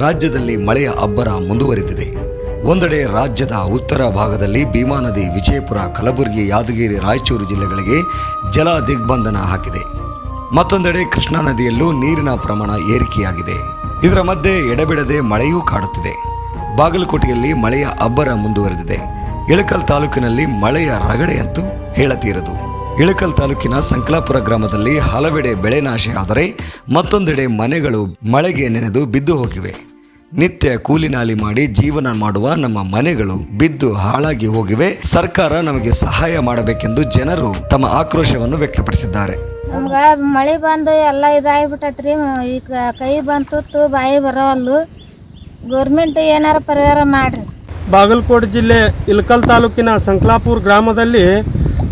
ರಾಜ್ಯದಲ್ಲಿ ಮಳೆಯ ಅಬ್ಬರ ಮುಂದುವರೆದಿದೆ. ಒಂದೆಡೆ ರಾಜ್ಯದ ಉತ್ತರ ಭಾಗದಲ್ಲಿ ಭೀಮಾ ನದಿ, ವಿಜಯಪುರ, ಕಲಬುರಗಿ, ಯಾದಗಿರಿ, ರಾಯಚೂರು ಜಿಲ್ಲೆಗಳಿಗೆ ಜಲ ದಿಗ್ಬಂಧನ ಹಾಕಿದೆ. ಮತ್ತೊಂದೆಡೆ ಕೃಷ್ಣಾ ನದಿಯಲ್ಲೂ ನೀರಿನ ಪ್ರಮಾಣ ಏರಿಕೆಯಾಗಿದೆ. ಇದರ ಮಧ್ಯೆ ಎಡೆಬಿಡದೆ ಮಳೆಯೂ ಕಾಡುತ್ತಿದೆ. ಬಾಗಲಕೋಟೆಯಲ್ಲಿ ಮಳೆಯ ಅಬ್ಬರ ಮುಂದುವರೆದಿದೆ. ಇಳಕಲ್ ತಾಲೂಕಿನಲ್ಲಿ ಮಳೆಯ ರಗಡೆಯಂತೂ ಹೇಳತೀರದು. ಇಳಕಲ್ ತಾಲೂಕಿನ ಸಂಕಲಾಪುರ ಗ್ರಾಮದಲ್ಲಿ ಹಲವೆಡೆ ಬೆಳೆ ನಾಶ ಆದರೆ ಮತ್ತೊಂದೆಡೆ ಮನೆಗಳು ಮಳೆಗೆ ನೆನೆದು ಬಿದ್ದು ಹೋಗಿವೆ. ನಿತ್ಯ ಕೂಲಿನಾಲಿ ಮಾಡಿ ಜೀವನ ಮಾಡುವ ನಮ್ಮ ಮನೆಗಳು ಬಿದ್ದು ಹಾಳಾಗಿ ಹೋಗಿವೆ. ಸರ್ಕಾರ ನಮಗೆ ಸಹಾಯ ಮಾಡಬೇಕೆಂದು ಜನರು ತಮ್ಮ ಆಕ್ರೋಶವನ್ನು ವ್ಯಕ್ತಪಡಿಸಿದ್ದಾರೆ. ನಮ್ಗ ಮಳೆ ಬಂದು ಎಲ್ಲ ಇದಾಗ್ಬಿಟ್ಟೈತ್ರಿ. ಈಗ ಕೈ ಬಂತು ಬಾಯಿ ಬರೋವಲ್ಲು ಗೌರ್ಮೆಂಟ್ ಏನಾರ ಪರಿಹಾರ ಮಾಡ್ರಿ. ಬಾಗಲಕೋಟೆ ಜಿಲ್ಲೆ ಇಲ್ಕಲ್ ತಾಲೂಕಿನ ಸಂಕ್ಲಾಪುರ್ ಗ್ರಾಮದಲ್ಲಿ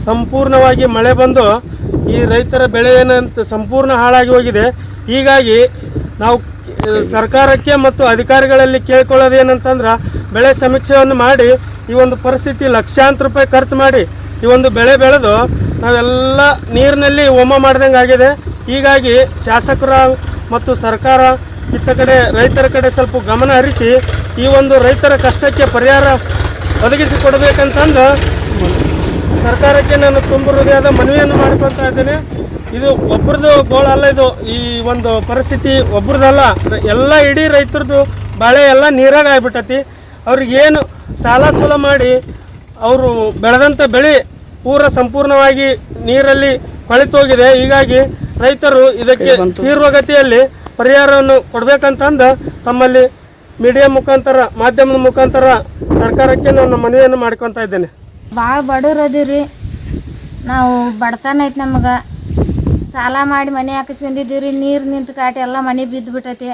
ಸಂಪೂರ್ಣವಾಗಿ ಮಳೆ ಬಂದು ಈ ರೈತರ ಬೆಳೆ ಏನಂತ ಸಂಪೂರ್ಣ ಹಾಳಾಗಿ ಹೋಗಿದೆ. ಹೀಗಾಗಿ ನಾವು ಸರ್ಕಾರಕ್ಕೆ ಮತ್ತು ಅಧಿಕಾರಿಗಳಲ್ಲಿ ಕೇಳ್ಕೊಳ್ಳೋದು ಏನಂತಂದ್ರೆ ಬೆಳೆ ಸಮೀಕ್ಷೆಯನ್ನು ಮಾಡಿ ಈ ಒಂದು ಪರಿಸ್ಥಿತಿ ಲಕ್ಷಾಂತರ ರೂಪಾಯಿ ಖರ್ಚು ಮಾಡಿ ಈ ಒಂದು ಬೆಳೆ ಬೆಳೆದು ನಾವೆಲ್ಲ ನೀರಿನಲ್ಲಿ ಹೋಮ ಮಾಡ್ದಂಗೆ ಆಗಿದೆ. ಹೀಗಾಗಿ ಶಾಸಕರ ಮತ್ತು ಸರ್ಕಾರ ಇತ್ತ ಕಡೆ ರೈತರ ಕಡೆ ಸ್ವಲ್ಪ ಗಮನ ಹರಿಸಿ ಈ ಒಂದು ರೈತರ ಕಷ್ಟಕ್ಕೆ ಪರಿಹಾರ ಒದಗಿಸಿಕೊಡ್ಬೇಕಂತಂದು ಸರ್ಕಾರಕ್ಕೆ ನಾನು ತುಂಬ ಹೃದಯದ ಮನವಿಯನ್ನು ಮಾಡ್ಕೊತಾ ಇದ್ದೇನೆ. ಇದು ಒಬ್ರದ್ದು ಗೋಳ ಅಲ್ಲ ಇದು. ಈ ಒಂದು ಪರಿಸ್ಥಿತಿ ಒಬ್ರದಲ್ಲ ಎಲ್ಲ ಇಡೀ ರೈತರದ್ದು ಬಾಳೆ ಎಲ್ಲ ನೀರಾಗ ಆಗ್ಬಿಟ್ಟತಿ. ಅವ್ರಿಗೇನು ಸಾಲ ಸೂಲ ಮಾಡಿ ಅವರು ಬೆಳೆದಂಥ ಬೆಳೆ ಪೂರ ಸಂಪೂರ್ಣವಾಗಿ ನೀರಲ್ಲಿ ಕೊಳಿತೋಗಿದೆ ಹೀಗಾಗಿ ರೈತರು ಇದಕ್ಕೆ ತೀರ್ವಗತಿಯಲ್ಲಿ ಪರಿಹಾರವನ್ನು ಕೊಡಬೇಕಂತಂದು ತಮ್ಮಲ್ಲಿ ಮೀಡಿಯಾ ಮುಖಾಂತರ ಮಾಧ್ಯಮದ ಮುಖಾಂತರ ಸರ್ಕಾರಕ್ಕೆ ನಾನು ಮನವಿಯನ್ನು ಮಾಡ್ಕೊತಾ ಇದ್ದೇನೆ. ಭಾಳ ಬಡವ್ರು ರೀ ನಾವು ಬಡತನ ಐತೆ ನಮಗೆ. ಸಾಲ ಮಾಡಿ ಮನೆ ಹಾಕಿಸ್ಕೊಂಡಿದ್ದೀವ್ರಿ ನೀರು ನಿಂತು ಕಾಟಿ ಎಲ್ಲ ಮನೆ ಬಿದ್ದು ಬಿಟ್ಟೈತಿ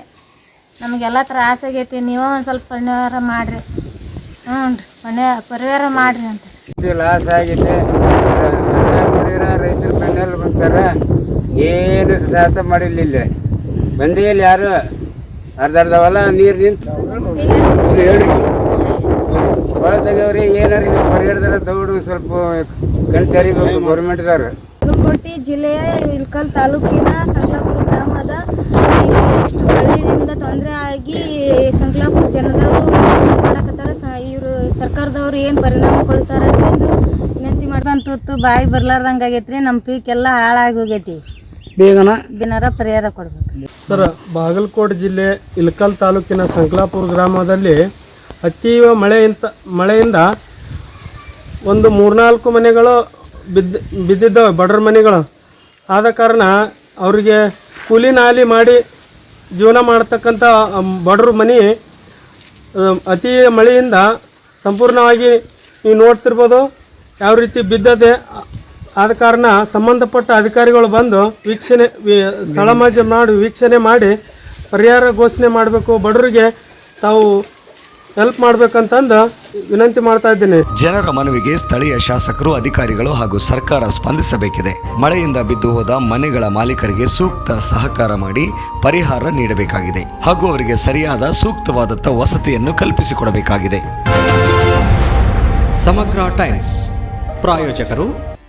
ನಮಗೆಲ್ಲ ತ್ರಾಸ ಆಗೈತಿ ನೀವೇ ಒಂದು ಸ್ವಲ್ಪ ಪರಿಹಾರ ಮಾಡಿರಿ. ಹ್ಞೂ ರೀ ಮನೆ ಪರಿಹಾರ ಮಾಡಿರಿ ಅಂತ. ಲಾಸ್ ಆಗಿದೆ ಸರ್ಕಾರ ನೋಡಿರ ರೈತರು ಬೆನ್ನೆಲ್ಲ ಬಂತಾರ ಏನು ಸಾಹಸ ಮಾಡಿಲ್ಲ ಇಲ್ಲಿ ಬಂದೇ ಇಲ್ಲ ಯಾರು? ಅರ್ಧ ಅರ್ಧ ಹೊಲ ನೀರು ನಿಂತು. ಹೇಳಿ. ಹೊಲ ತೆಗವ್ರಿ ಏನಾರು ಇದು ಪರಿಹಾರದಾರ ದೌಡು ಸ್ವಲ್ಪ ಕಣ್ ತೆರಿಬೇಕು ಗೌರ್ಮೆಂಟ್ದವ್ರು. ಬಾಗಲಕೋಟೆ ಜಿಲ್ಲೆಯ ಇಲ್ಕಲ್ ತಾಲೂಕಿನ ಸಂಕ್ಲಾಪುರ ಗ್ರಾಮದ ಇಲ್ಲಿ ಇಷ್ಟು ಮಳೆಯಿಂದ ತೊಂದರೆ ಆಗಿ ಸಂಕ್ಲಾಪುರ ಜನದವರು ಮಾಡಕತ್ತಾರ. ಇವರು ಸರ್ಕಾರದವ್ರು ಏನು ಪರಿಣಾಮ ಕೊಳ್ತಾರ ಅಂತಂದು ವಿನಂತಿ ಮಾಡ್ದಂತ ಹೊತ್ತು ಬಾಯಿ ಬರ್ಲಾರ್ದಂಗೆ ರೀ ನಮ್ಮ ಪೀಕೆಲ್ಲ ಹಾಳಾಗಿ ಹೋಗೈತಿ. ಬೇಗನ? ಬೇನಾರ ಪರಿಹಾರ ಕೊಡ್ಬೇಕು. ಸರ್ ಬಾಗಲಕೋಟೆ ಜಿಲ್ಲೆ ಇಲ್ಕಲ್ ತಾಲೂಕಿನ ಸಂಕ್ಲಾಪುರ ಗ್ರಾಮದಲ್ಲಿ ಅತೀವ ಮಳೆಯಿಂದ ಮಳೆಯಿಂದ ಒಂದು ಮೂರ್ನಾಲ್ಕು ಮನೆಗಳು ಬಿದ್ದು ಬಿದ್ದಿದ್ದಾವೆ ಬಡ್ರ ಮನೆಗಳು. ಆದ ಕಾರಣ ಅವರಿಗೆ ಕೂಲಿ ನಾಲಿ ಮಾಡಿ ಜೀವನ ಮಾಡ್ತಕ್ಕಂಥ ಬಡ್ರ ಮನೆ ಅತಿ ಮಳೆಯಿಂದ ಸಂಪೂರ್ಣವಾಗಿ ನೀವು ನೋಡ್ತಿರ್ಬೋದು, ಯಾವ ರೀತಿ ಬಿದ್ದದೆ, ಆದ ಕಾರಣ ಸಂಬಂಧಪಟ್ಟ ಅಧಿಕಾರಿಗಳು ಬಂದು ವೀಕ್ಷಣೆ ಸ್ಥಳ ಮಾಜಿ ಮಾಡಿ, ವೀಕ್ಷಣೆ ಮಾಡಿ ಪರಿಹಾರ ಘೋಷಣೆ ಮಾಡಬೇಕು. ಬಡವರಿಗೆ ತಾವು ಹೆಲ್ಪ್ ಮಾಡ್ಬೇಕಂತಂದು ವಿನಂತಿ ಮಾಡ್ತಾ ಇದ್ದೇನೆ. ಜನರ ಮನವಿಗೆ ಸ್ಥಳೀಯ ಶಾಸಕರು, ಅಧಿಕಾರಿಗಳು ಹಾಗೂ ಸರ್ಕಾರ ಸ್ಪಂದಿಸಬೇಕಿದೆ. ಮಳೆಯಿಂದ ಬಿದ್ದು ಹೋದ ಮನೆಗಳ ಮಾಲೀಕರಿಗೆ ಸೂಕ್ತ ಸಹಕಾರ ಮಾಡಿ ಪರಿಹಾರ ನೀಡಬೇಕಾಗಿದೆ ಹಾಗೂ ಅವರಿಗೆ ಸರಿಯಾದ ಸೂಕ್ತವಾದಂಥ ವಸತಿಯನ್ನು ಕಲ್ಪಿಸಿಕೊಡಬೇಕಾಗಿದೆ. ಸಮಗ್ರ ಟೈಮ್ಸ್. ಪ್ರಾಯೋಜಕರು